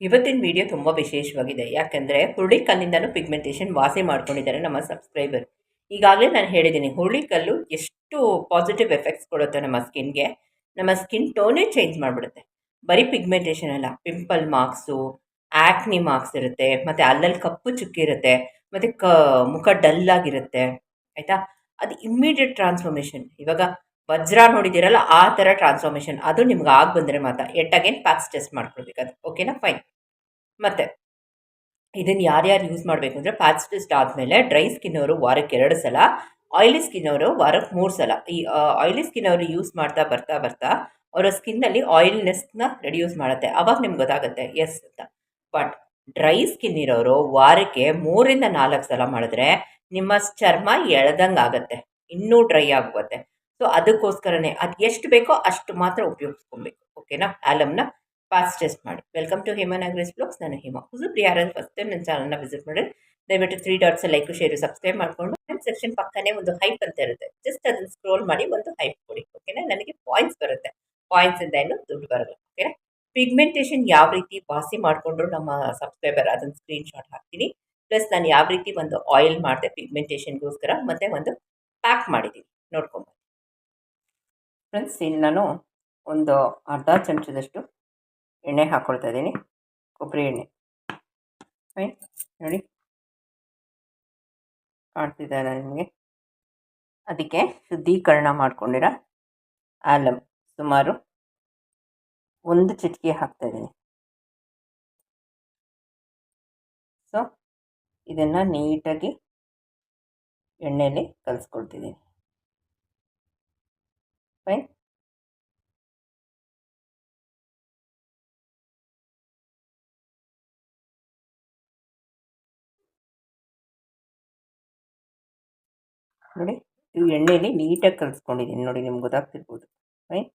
ಇವತ್ತಿನ ವಿಡಿಯೋ ತುಂಬ ವಿಶೇಷವಾಗಿದೆ. ಯಾಕೆಂದರೆ ಹುರುಳಿಕಲ್ಲಿಂದನೂ ಪಿಗ್ಮೆಂಟೇಷನ್ ವಾಸಿ ಮಾಡ್ಕೊಂಡಿದ್ದಾರೆ ನಮ್ಮ ಸಬ್ಸ್ಕ್ರೈಬರ್ ಈಗಾಗಲೇ ನಾನು ಹೇಳಿದ್ದೀನಿ, ಹುರುಳಿಕಲ್ಲು ಎಷ್ಟು ಪಾಸಿಟಿವ್ ಎಫೆಕ್ಟ್ಸ್ ಕೊಡುತ್ತೆ ನಮ್ಮ ಸ್ಕಿನ್ಗೆ ನಮ್ಮ ಸ್ಕಿನ್ ಟೋನೇ ಚೇಂಜ್ ಮಾಡಿಬಿಡುತ್ತೆ. ಬರೀ ಪಿಗ್ಮೆಂಟೇಷನ್ ಅಲ್ಲ ಪಿಂಪಲ್ ಮಾರ್ಕ್ಸು ಆ್ಯಕ್ನಿ ಮಾರ್ಕ್ಸ್ ಇರುತ್ತೆ, ಮತ್ತು ಅಲ್ಲಲ್ಲಿ ಕಪ್ಪು ಚುಕ್ಕಿರುತ್ತೆ ಮತ್ತು ಕ, ಮುಖ ಡಲ್ ಆಗಿರುತ್ತೆ, ಆಯಿತಾ? ಅದು ಇಮ್ಮಿಡಿಯೇಟ್ ಟ್ರಾನ್ಸ್ಫಾರ್ಮೇಷನ್ ಇವಾಗ ವಜ್ರ ನೋಡಿದಿರಲ್ಲ, ಆ ಥರ ಟ್ರಾನ್ಸ್ಫಾರ್ಮೇಷನ್ ಅದು ನಿಮ್ಗೆ ಆಗ ಬಂದರೆ ಮಾತ್ರ. ಎಟ್ ಅಗೇನ್ ಪ್ಯಾಕ್ಸ್ ಟೆಸ್ಟ್ ಮಾಡ್ಕೊಳ್ಬೇಕು ಓಕೆನಾ ಫೈನ್ ಮತ್ತೆ ಇದನ್ನು ಯಾರ್ಯಾರು ಯೂಸ್ ಮಾಡಬೇಕು ಅಂದರೆ ಪ್ಯಾಚ್ ಟೆಸ್ಟ್ ಆದಮೇಲೆ ಡ್ರೈ ಸ್ಕಿನ್ ಅವರು ವಾರಕ್ಕೆ ಎರಡು ಸಲ ಆಯಿಲಿ ಸ್ಕಿನ್ ಅವರು ವಾರಕ್ಕೆ ಮೂರು ಸಲ. ಈ ಆಯಿಲಿ ಸ್ಕಿನ್ ಅವರು ಯೂಸ್ ಮಾಡ್ತಾ ಬರ್ತಾ ಬರ್ತಾ, ಅವರ ಸ್ಕಿನ್ನಲ್ಲಿ ಆಯಿಲ್ನೆಸ್ನ ರೆಡ್ಯೂಸ್ ಮಾಡುತ್ತೆ. ಅವಾಗ ನಿಮ್ಗೆ ಗೊತ್ತಾಗುತ್ತೆ ಎಸ್ ಅಂತ. ಬಟ್ ಡ್ರೈ ಸ್ಕಿನ್ ಇರೋರು ವಾರಕ್ಕೆ ಮೂರಿಂದ ನಾಲ್ಕು ಸಲ ಮಾಡಿದ್ರೆ, ನಿಮ್ಮ ಚರ್ಮ ಎಳ್ದಂಗೆ ಆಗುತ್ತೆ ಇನ್ನೂ ಡ್ರೈ ಆಗುತ್ತೆ ಸೊ ಅದಕ್ಕೋಸ್ಕರನೇ ಅದು ಎಷ್ಟು ಬೇಕೋ ಅಷ್ಟು ಮಾತ್ರ ಉಪಯೋಗಿಸ್ಕೊಬೇಕು. ಓಕೆನಾ ಆಲಮ್ನ ಫಾಸ್ಟ್ ಟೆಸ್ಟ್ ಮಾಡಿ. ವೆಲ್ಕಮ್ ಟು ಹೇಮನಾಗ್ರೀಸ್ ಬ್ಲಾಗ್ಸ್ ನಾನು ಹೇಮಾ. ಹೊಸಬ್ರು ಯಾರಾದ್ರೂ ಫಸ್ಟ್ ಟೈಮ್ ನನ್ನ ಚಾನಲ್ನ ವಿಸಿಟ್ ಮಾಡಿ ದಯವಿಟ್ಟು three dots like share subscribe ಮಾಡಿಕೊಂಡು ನನ್ನ ಸೆಕ್ಷನ್ ಪಕ್ಕನೇ ಒಂದು ಹೈಪ್ ಅಂತ ಇರುತ್ತೆ. ಜಸ್ಟ್ ಅದನ್ನು ಸ್ಕ್ರೋಲ್ ಮಾಡಿ ಒಂದು ಹೈಪ್ ಕೊಡಿ. ಓಕೆನಾ ನನಗೆ ಪಾಯಿಂಟ್ಸ್ ಬರುತ್ತೆ. ಪಾಯಿಂಟ್ಸಿಂದ ಏನು ದುಡ್ಡು ಬರಲ್ಲ. ಓಕೆನಾ ಪಿಗ್ಮೆಂಟೇಷನ್ ಯಾವ ರೀತಿ ವಾಸಿ ಮಾಡಿಕೊಂಡು ನಮ್ಮ ಸಬ್ಸ್ಕ್ರೈಬರ್ ಅದನ್ನು ಸ್ಕ್ರೀನ್ಶಾಟ್ ಹಾಕ್ತೀನಿ. ಪ್ಲಸ್ ನಾನು ಯಾವ ರೀತಿ ಒಂದು ಆಯಿಲ್ ಮಾಡಿದೆ ಪಿಗ್ಮೆಂಟೇಷನ್ಗೋಸ್ಕರ ಮತ್ತು ಒಂದು ಪ್ಯಾಕ್ ಮಾಡಿದ್ದೀನಿ. ನೋಡ್ಕೊಂಬ ಫ್ರೆಂಡ್ಸ್ ಇಲ್ಲಿ ನಾನು ಒಂದು ಅರ್ಧ ಚಮಚದಷ್ಟು ಎಣ್ಣೆ ಹಾಕ್ಕೊಳ್ತಾ ಇದ್ದೀನಿ. ಕೊಬ್ಬರಿ ಎಣ್ಣೆ. ಫೈನ್ ನೋಡಿ. ಕಾಣ್ತಿದ್ದಾರೆ ನಿಮಗೆ? ಅದಕ್ಕೆ ಶುದ್ಧೀಕರಣ ಮಾಡಿಕೊಂಡಿರ? ಆಲಮ್ ಸುಮಾರು ಒಂದು ಚಿಟಿಕೆ ಹಾಕ್ತಾ ಇದ್ದೀನಿ. ಸೊ ಇದನ್ನು ನೀಟಾಗಿ ಎಣ್ಣೆಯಲ್ಲಿ ಕಲಿಸ್ಕೊಳ್ತಿದ್ದೀನಿ. ಫೈನ್ ನೋಡಿ, ಈ ಎಣ್ಣೆಯಲ್ಲಿ ನೀಟಾಗಿ ಕಲಿಸ್ಕೊಂಡಿದ್ದೀನಿ. ನೋಡಿ, ನಿಮ್ಗೆ ಗೊತ್ತಾಗ್ತಿರ್ಬೋದು. ಫೈನ್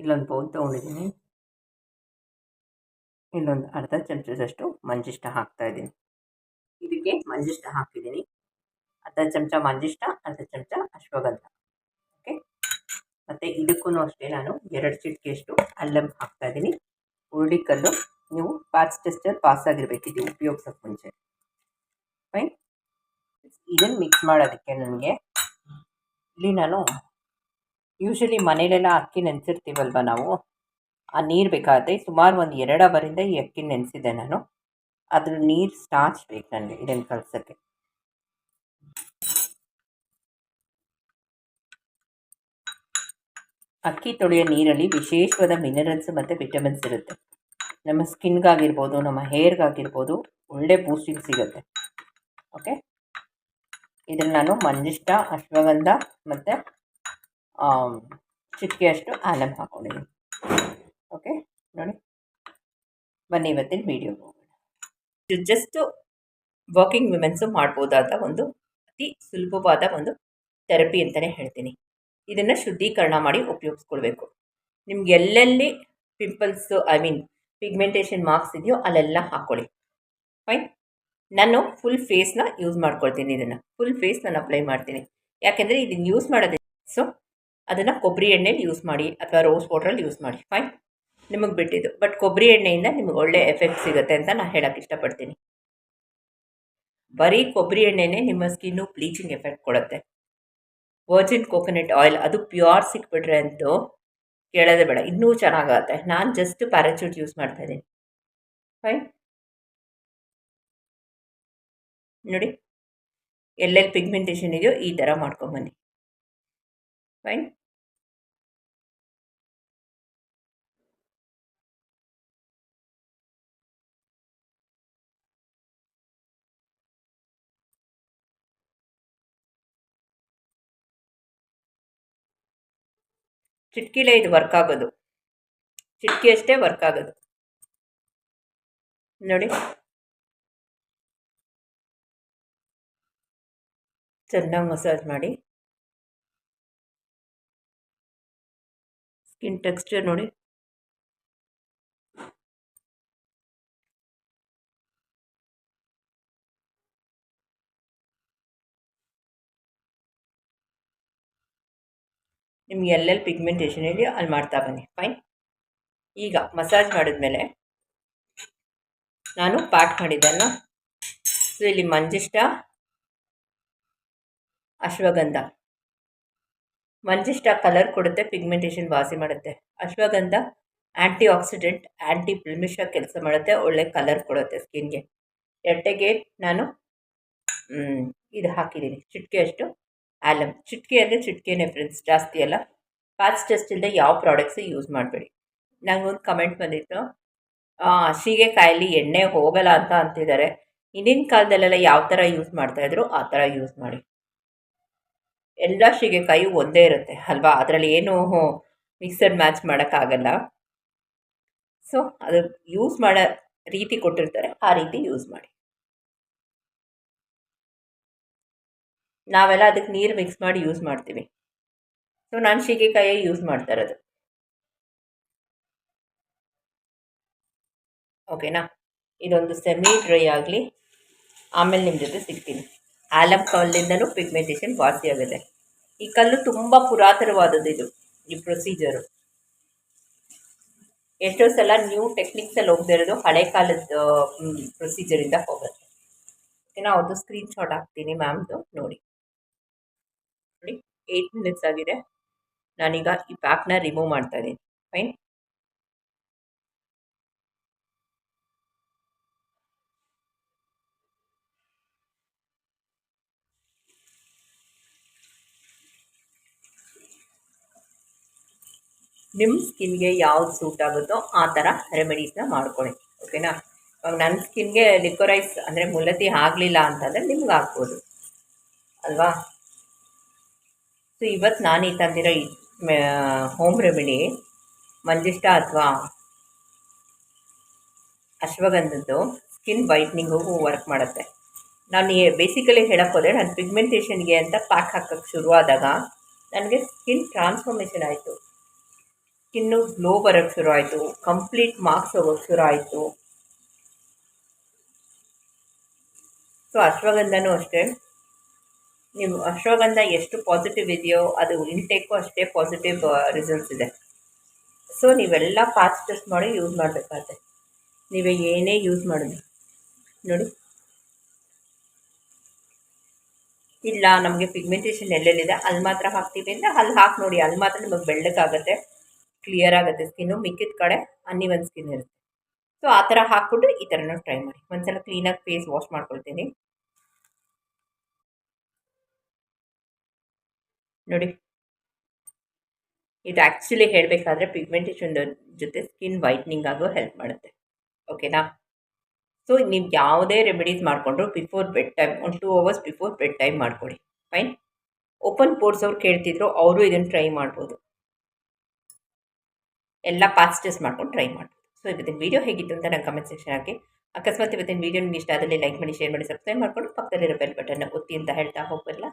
ಇಲ್ಲೊಂದು ಬೌಲ್ ತೊಗೊಂಡಿದ್ದೀನಿ. ಇಲ್ಲೊಂದು ಅರ್ಧ ಚಮಚದಷ್ಟು ಮಂಜಿಷ್ಟ ಹಾಕ್ತಾ ಇದ್ದೀನಿ. ಇದಕ್ಕೆ ಮಂಜಿಷ್ಟ ಹಾಕಿದ್ದೀನಿ. ಅರ್ಧ ಚಮಚ ಮಂಜಿಷ್ಟ, ಅರ್ಧ ಚಮಚ ಅಶ್ವಗಂಧ. ಮತ್ತು ಇದಕ್ಕೂ ಅಷ್ಟೇ ನಾನು ಎರಡು ಚಿಟಿಕೆಯಷ್ಟು ಅಲ್ಲಂ ಹಾಕ್ತಾ ಇದ್ದೀನಿ. ಹುರುಳಿಕಲ್ಲು ನೀವು ಪಾಸ್ ಟೆಸ್ಟರ್ ಪಾಸ್ ಆಗಿರಬೇಕಿದೆ ಇದು ಉಪಯೋಗಿಸೋಕೆ ಮುಂಚೆ. ಫೈನ್ ಇದನ್ನು ಮಿಕ್ಸ್ ಮಾಡೋದಕ್ಕೆ ನನಗೆ ಇಲ್ಲಿ ನಾನು ಯೂಶಲಿ ಮನೇಲೆಲ್ಲ ಅಕ್ಕಿ ನೆನೆಸಿರ್ತೀವಲ್ವ ನಾವು, ಆ ನೀರು ಬೇಕಾಗುತ್ತೆ. ಸುಮಾರು ಒಂದು ಎರಡು ಅವರಿಂದ ಈ ಅಕ್ಕಿ ನೆನೆಸಿದೆ ನಾನು. ಅದ್ರ ನೀರು ಸ್ಟಾರ್ಚ್ ಬೇಕು ನನಗೆ ಇದನ್ನು ಕಳ್ಸೋಕ್ಕೆ. ಅಕ್ಕಿ ತೊಳೆಯ ನೀರಲ್ಲಿ ವಿಶೇಷವಾದ ಮಿನರಲ್ಸ್ ಮತ್ತು ವಿಟಮಿನ್ಸ್ ಇರುತ್ತೆ. ನಮ್ಮ ಸ್ಕಿನ್ಗಾಗಿರ್ಬೋದು ನಮ್ಮ ಹೇರ್ಗಾಗಿರ್ಬೋದು ಒಳ್ಳೆ ಬೂಸ್ಟಿಂಗ್ ಸಿಗುತ್ತೆ. ಓಕೆ ಇದನ್ನು ನಾನು ಮಂಜಿಷ್ಟ, ಅಶ್ವಗಂಧ ಮತ್ತು ಚಿಟಿಕೆಯಷ್ಟು ಆಲಮ್ ಹಾಕ್ಕೊಂಡಿದ್ದೀನಿ ಓಕೆ ನೋಡಿ. ಬನ್ನಿ ಇವತ್ತಿನ ವೀಡಿಯೋ ಇದು ಜಸ್ಟು ವಾಕಿಂಗ್ ವಿಮೆನ್ಸು ಮಾಡ್ಬೋದಾದ ಒಂದು ಅತಿ ಸುಲಭವಾದ ಒಂದು ಥೆರಪಿ ಅಂತಲೇ ಹೇಳ್ತೀನಿ. ಇದನ್ನು ಶುದ್ಧೀಕರಣ ಮಾಡಿ ಉಪಯೋಗಿಸ್ಕೊಳ್ಬೇಕು. ನಿಮ್ಗೆ ಎಲ್ಲೆಲ್ಲಿ pimples I mean pigmentation marks ಇದೆಯೋ ಅಲ್ಲೆಲ್ಲ ಹಾಕ್ಕೊಳ್ಳಿ. ಫೈನ್ ನಾನು ಫುಲ್ ಫೇಸ್ನ ಯೂಸ್ ಮಾಡ್ಕೊಳ್ತೀನಿ ಇದನ್ನು. ಫುಲ್ ಫೇಸ್ ನಾನು ಅಪ್ಲೈ ಮಾಡ್ತೀನಿ. ಯಾಕೆಂದರೆ ಇದನ್ನು ಯೂಸ್ ಮಾಡೋದೇ ಸೊ ಅದನ್ನು ಕೊಬ್ಬರಿ ಎಣ್ಣೆಲಿ ಯೂಸ್ ಮಾಡಿ ಅಥವಾ ರೋಸ್ ವಾಟ್ರಲ್ಲಿ ಯೂಸ್ ಮಾಡಿ. ಫೈನ್ ನಿಮಗೆ ಬಿಟ್ಟಿದ್ದು. ಬಟ್ ಕೊಬ್ಬರಿ ಎಣ್ಣೆಯಿಂದ ನಿಮಗೆ ಒಳ್ಳೆ ಎಫೆಕ್ಟ್ ಸಿಗುತ್ತೆ ಅಂತ ನಾನು ಹೇಳೋಕ್ಕೆ ಇಷ್ಟಪಡ್ತೀನಿ. ಬರೀ ಕೊಬ್ಬರಿ ಎಣ್ಣೆನೇ ನಿಮ್ಮ ಸ್ಕಿನ್ನು ಬ್ಲೀಚಿಂಗ್ ಎಫೆಕ್ಟ್ ಕೊಡುತ್ತೆ. ವರ್ಜಿನ್ ಕೋಕೋನಟ್ ಆಯಿಲ್ ಅದು ಪ್ಯೂರ್ ಸಿಕ್ಬಿಟ್ರೆ ಅಂತೂ ಕೇಳೋದೇ ಬೇಡ. ಇನ್ನೂ ಚೆನ್ನಾಗುತ್ತೆ. ನಾನು ಜಸ್ಟ್ ಪ್ಯಾರಾಚೂಟ್ ಯೂಸ್ ಮಾಡ್ತಾ ಇದ್ದೀನಿ. ಫೈನ್ ನೋಡಿ. ಎಲ್ಲೆಲ್ಲಿ ಪಿಗ್ಮೆಂಟೇಷನ್ ಇದೆಯೋ ಈ ಥರ ಮಾಡ್ಕೊಂಬನ್ನಿ ಫೈನ್ ಚಿಟ್ಕಿಲೇ ಇದು ವರ್ಕ್ ಆಗೋದು. ಚಿಟ್ಕಿ ಅಷ್ಟೇ ವರ್ಕ್ ಆಗೋದು. ನೋಡಿ. ಚೆನ್ನಾಗಿ ಮಸಾಜ್ ಮಾಡಿ. ಸ್ಕಿನ್ ಟೆಕ್ಸ್ಚರ್ ನೋಡಿ. ನಿಮ್ಗೆ ಎಲ್ಲೆಲ್ಲಿ ಪಿಗ್ಮೆಂಟೇಷನ್ ಇದೆಯೋ ಅಲ್ಲಿ ಮಾಡ್ತಾ ಬನ್ನಿ. ಫೈನ್ ಈಗ ಮಸಾಜ್ ಮಾಡಿದ್ಮೇಲೆ ನಾನು ಪ್ಯಾಕ್ ಮಾಡಿದ್ದನ್ನು. ಸೊ ಇಲ್ಲಿ ಮಂಜಿಷ್ಟ, ಅಶ್ವಗಂಧ. ಮಂಜಿಷ್ಟ ಕಲರ್ ಕೊಡುತ್ತೆ ಪಿಗ್ಮೆಂಟೇಷನ್ ವಾಸಿ ಮಾಡುತ್ತೆ. Ashwagandha anti oxidant anti blemish ಕೆಲಸ ಮಾಡುತ್ತೆ, ಒಳ್ಳೆ ಕಲರ್ ಕೊಡುತ್ತೆ ಸ್ಕಿನ್ಗೆ ಎಟ್ಟೆಗೆ ನಾನು ಇದು ಹಾಕಿದ್ದೀನಿ ಚಿಟ್ಕೆ ಅಷ್ಟು. ಆಲಮ್ ಚಿಟಿಕೆ ಅಂದರೆ ಚಿಟಿಕೆನೇ ಫ್ರೆಂಡ್ಸ್ ಜಾಸ್ತಿ ಅಲ್ಲ. ಪ್ಯಾಚ್ ಟೆಸ್ಟ್ ಇಲ್ಲದೆ ಯಾವ ಪ್ರಾಡಕ್ಟ್ಸು ಯೂಸ್ ಮಾಡಬೇಡಿ. ನನಗೊಂದು ಕಮೆಂಟ್ ಬಂದಿತ್ತು. ಸೀಗೆಕಾಯಲ್ಲಿ ಎಣ್ಣೆ ಹೋಗಲ್ಲ ಅಂತ ಅಂತಿದ್ದಾರೆ ಹಿಂದಿನ ಕಾಲದಲ್ಲೆಲ್ಲ ಯಾವ ಥರ ಯೂಸ್ ಮಾಡ್ತಾಯಿದ್ರು ಆ ಥರ ಯೂಸ್ ಮಾಡಿ. ಎಲ್ಲ ಸೀಗೆಕಾಯಿ ಒಂದೇ ಇರುತ್ತೆ, ಅಲ್ವಾ? ಅದರಲ್ಲಿ ಏನು ಮಿಕ್ಸಡ್ ಮ್ಯಾಚ್ ಮಾಡೋಕ್ಕಾಗಲ್ಲ. ಸೊ ಅದು ಯೂಸ್ ಮಾಡೋ ರೀತಿ ಕೊಟ್ಟಿರ್ತಾರೆ, ಆ ರೀತಿ ಯೂಸ್ ಮಾಡಿ. ನಾವೆಲ್ಲ ಅದಕ್ಕೆ ನೀರು ಮಿಕ್ಸ್ ಮಾಡಿ ಯೂಸ್ ಮಾಡ್ತೀವಿ. ಸೊ ನಾನು ಸೀಗೆಕಾಯೇ ಯೂಸ್ ಮಾಡ್ತಾ ಇರೋದು. ಓಕೆನಾ ಇದೊಂದು ಸೆಮಿ ಡ್ರೈ ಆಗಲಿ, ಆಮೇಲೆ ನಿಮ್ಮ ಜೊತೆ ಸಿಗ್ತೀನಿ. ಆಲಮ್ ಕಲ್ಲಿಂದನೂ ಪಿಗ್ಮೆಂಟೇಷನ್ ವಾಸಿ ಆಗಿದೆ. ಈ ಕಲ್ಲು ತುಂಬ ಪುರಾತನವಾದದ್ದು ಇದು, ಈ ಪ್ರೊಸೀಜರು ಎಷ್ಟೋ ಸಲ ನ್ಯೂ ಟೆಕ್ನಿಕ್ಸಲ್ಲಿ ಹೋಗದೇ ಇರೋದು, ಹಳೆ ಕಾಲದ ಪ್ರೊಸೀಜರಿಂದ ಹೋಗುತ್ತೆ. ಓಕೆನಾ ಅದು ಸ್ಕ್ರೀನ್ ಶಾಟ್ ಹಾಕ್ತೀನಿ ಮ್ಯಾಮ್ದು ನೋಡಿ. ಏಯ್ಟ್ ಮಿನಿಟ್ಸ್ ಆಗಿದೆ. ನಾನೀಗ ಈ ಪ್ಯಾಕ್ನ ರಿಮೂವ್ ಮಾಡ್ತಾ ಇದ್ದೀನಿ. ಫೈನ್ ನಿಮ್ಮ ಸ್ಕಿನ್ಗೆ ಯಾವ್ದು ಸೂಟ್ ಆಗುತ್ತೋ ಆ ಥರ ರೆಮಿಡೀಸ್ನ ಮಾಡ್ಕೊಳ್ಳಿ. ಓಕೆನಾ ಇವಾಗ ನನ್ನ ಸ್ಕಿನ್ಗೆ ಲಿಕ್ವರೈಸ್ ಅಂದರೆ ಮುಲತಿ ಆಗಲಿಲ್ಲ ಅಂತಂದರೆ ನಿಮ್ಗೆ ಹಾಕ್ಬೋದು ಅಲ್ವಾ? ಸೊ ಇವತ್ತು ನಾನು ಈ ತಂದಿರೋ ಈ ಹೋಮ್ ರೆಮಿಡಿ ಮಂಜಿಷ್ಟ ಅಥವಾ ಅಶ್ವಗಂಧದ್ದು ಸ್ಕಿನ್ ವೈಟ್ನಿಂಗು ವರ್ಕ್ ಮಾಡುತ್ತೆ. ನಾನು ಬೇಸಿಕಲಿ ಹೇಳಕ್ಕೆ ಹೋದರೆ ನಾನು ಪಿಗ್ಮೆಂಟೇಷನ್ಗೆ ಅಂತ ಪ್ಯಾಕ್ ಹಾಕೋಕ್ಕೆ ಶುರುವಾದಾಗ ನನಗೆ ಸ್ಕಿನ್ ಟ್ರಾನ್ಸ್ಫಾರ್ಮೇಷನ್ ಆಯಿತು. ಸ್ಕಿನ್ನು ಗ್ಲೋ ಬರೋಕ್ಕೆ ಶುರು ಆಯಿತು ಕಂಪ್ಲೀಟ್ ಮಾರ್ಕ್ಸ್ ಹೋಗೋಕ್ಕೆ ಶುರು ಆಯಿತು. ಸೊ ಅಶ್ವಗಂಧನೂ ಅಷ್ಟೇ. ನೀವು ಅಶ್ವಗಂಧ ಎಷ್ಟು ಪಾಸಿಟಿವ್ ಇದೆಯೋ ಅದು ಇಂಟೇಕು ಅಷ್ಟೇ ಪಾಸಿಟಿವ್ ರಿಸಲ್ಟ್ಸ್ ಇದೆ. ಸೊ ನೀವೆಲ್ಲ ಫಾಸ್ಟ್ ಟೆಸ್ಟ್ ಮಾಡಿ ಯೂಸ್ ಮಾಡಬೇಕಾಗತ್ತೆ. ನೀವೇ ಏನೇ ಯೂಸ್ ಮಾಡಿದ್ರಿ. ನೋಡಿ. ಇಲ್ಲ, ನಮಗೆ ಪಿಗ್ಮೆಂಟೇಷನ್ ಎಲ್ಲೆಲ್ಲಿದೆ? ಅಲ್ಲಿ ಮಾತ್ರ ಹಾಕ್ತೀವಿ ಅಂದರೆ ಅಲ್ಲಿ ಹಾಕಿ ನೋಡಿ. ಅಲ್ಲಿ ಮಾತ್ರ ನಿಮಗೆ ಬೆಳ್ಳಕ್ಕಾಗತ್ತೆ ಕ್ಲಿಯರ್ ಆಗುತ್ತೆ. ಸ್ಕಿನ್ನು ಮಿಕ್ಕಿದ ಕಡೆ ಅನ್ನಿವನ್ ಸ್ಕಿನ್ ಇರುತ್ತೆ. ಸೊ ಆ ಥರ ಹಾಕ್ಬಿಟ್ಟು ಈ ಥರನೂ ಟ್ರೈ ಮಾಡಿ. ಒಂದ್ಸಲ ಕ್ಲೀನಾಗಿ ಫೇಸ್ ವಾಶ್ ಮಾಡ್ಕೊಳ್ತೀನಿ. ನೋಡಿ. ಇದು ಆ್ಯಕ್ಚುಲಿ ಹೇಳಬೇಕಾದ್ರೆ ಪಿಗ್ಮೆಂಟೇಷನ್ ಜೊತೆ ಸ್ಕಿನ್ ವೈಟ್ನಿಂಗ್ ಆಗೋ ಹೆಲ್ಪ್ ಮಾಡುತ್ತೆ. ಓಕೆನಾ ಸೊ ನೀವು ಯಾವುದೇ ರೆಮಿಡೀಸ್ ಮಾಡಿಕೊಂಡ್ರು ಬಿಫೋರ್ ಬೆಡ್ ಟೈಮ್ ಒಂದು two hours before bed time ಮಾಡಿಕೊಡಿ. ಫೈನ್ ಓಪನ್ ಪೋರ್ಸ್ ಅವ್ರು ಕೇಳ್ತಿದ್ರು, ಅವರು ಇದನ್ನು ಟ್ರೈ ಮಾಡ್ಬೋದು. ಎಲ್ಲ ಪಾಸ್ ಟೆಸ್ಟ್ ಮಾಡ್ಕೊಂಡು ಟ್ರೈ ಮಾಡ್ಬೋದು. ಸೊ ಇವತ್ತಿನ ವೀಡಿಯೋ ಹೇಗಿತ್ತು ಅಂತ ನಂಗೆ ಕಮೆಂಟ್ ಸೆಕ್ಷನ್ ಹಾಕಿ ಅಕಸ್ಮಾತ್ ಇವತ್ತಿನ ವೀಡಿಯೋ ನಿಮ್ಗೆ ಇಷ್ಟ ಆದಲ್ಲಿ ಲೈಕ್ ಮಾಡಿ ಶೇರ್ ಮಾಡಿ ಸಬ್ಸ್ಕ್ರೈಬ್ ಮಾಡ್ಕೊಂಡು ಪಕ್ಕದಲ್ಲಿರೋ ಬೆಲ್ ಬಟನ್ನ ಒತ್ತಿ ಅಂತ ಹೇಳ್ತಾ ಹೋಗ್ಬರಲ್ಲ